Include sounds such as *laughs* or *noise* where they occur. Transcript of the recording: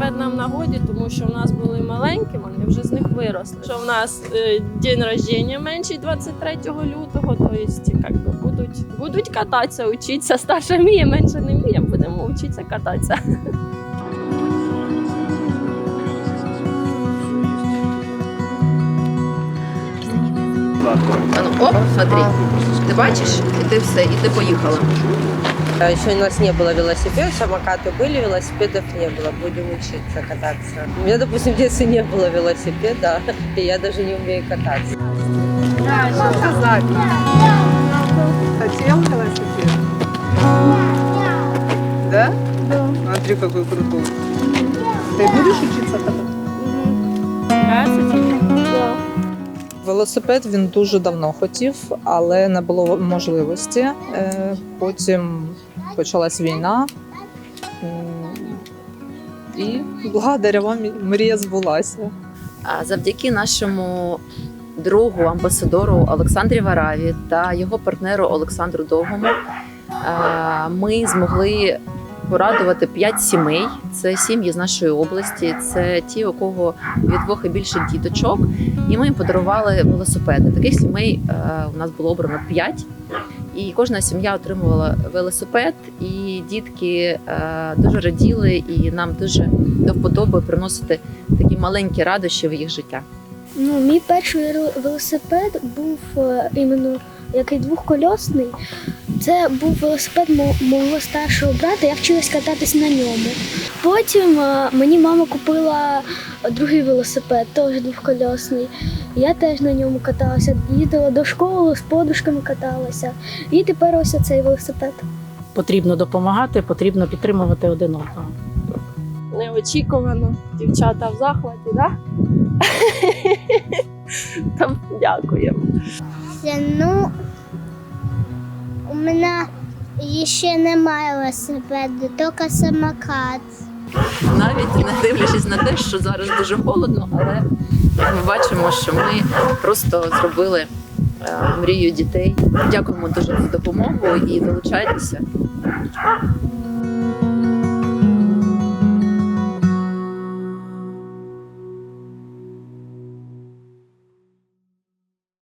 Цей велосипед нам нагоді, тому що в нас були маленькі, вони вже з них виросли. Що в нас е, день рождення менший 23 лютого, то есть, как би, будуть, будуть кататися, учитися. Старша вміє, менше не вміє, будемо вчитися кататися. А ну, оп, смотри. Ты бачишь? И ты все, и ты поехала. А Еще у нас не было велосипедов, самокаты были, велосипедов не было. Будем учиться кататься. У меня, допустим, в детстве не было велосипеда, *laughs* и я даже не умею кататься. Сказать. Хотел велосипед? Да? Да. Смотри, какой крутой. Ты будешь учиться кататься? Велосипед він дуже давно хотів, але не було можливості. Е, Потім почалась війна. І благодаря мрія збулася. А Завдяки нашому другу амбасадору Олександрі Вараві та його партнеру Олександру Довгому ми змогли порадувати п'ять сімей. Це сім'ї з нашої області, це ті, у кого від двох і більше діточок. І ми їм подарували велосипеди. Таких сімей е, у нас було обрано п'ять. І кожна сім'я отримувала велосипед, і дітки е, дуже раділи, і нам дуже до вподоби приносити такі маленькі радощі в їх життя. Ну, мій перший вел- велосипед був е, іменно який двохкольосний. Це був велосипед мого старшого брата, я вчилась кататись на ньому. Потім е, мені мама купила другий велосипед, теж двохкольосний. Я теж на ньому каталася, їздила до школи, з подружками каталася. І тепер ось цей велосипед. потрібно допомагати, потрібно підтримувати один одного. Неочікувано. Дівчата в захваті, так? *laughs* Там дякуємо. У мене ще немає велосипеду, тільки самокат. Навіть не дивлячись на те, що зараз дуже холодно, але ми бачимо, що ми просто зробили е, мрію дітей. Дякуємо дуже за допомогу і долучайтеся.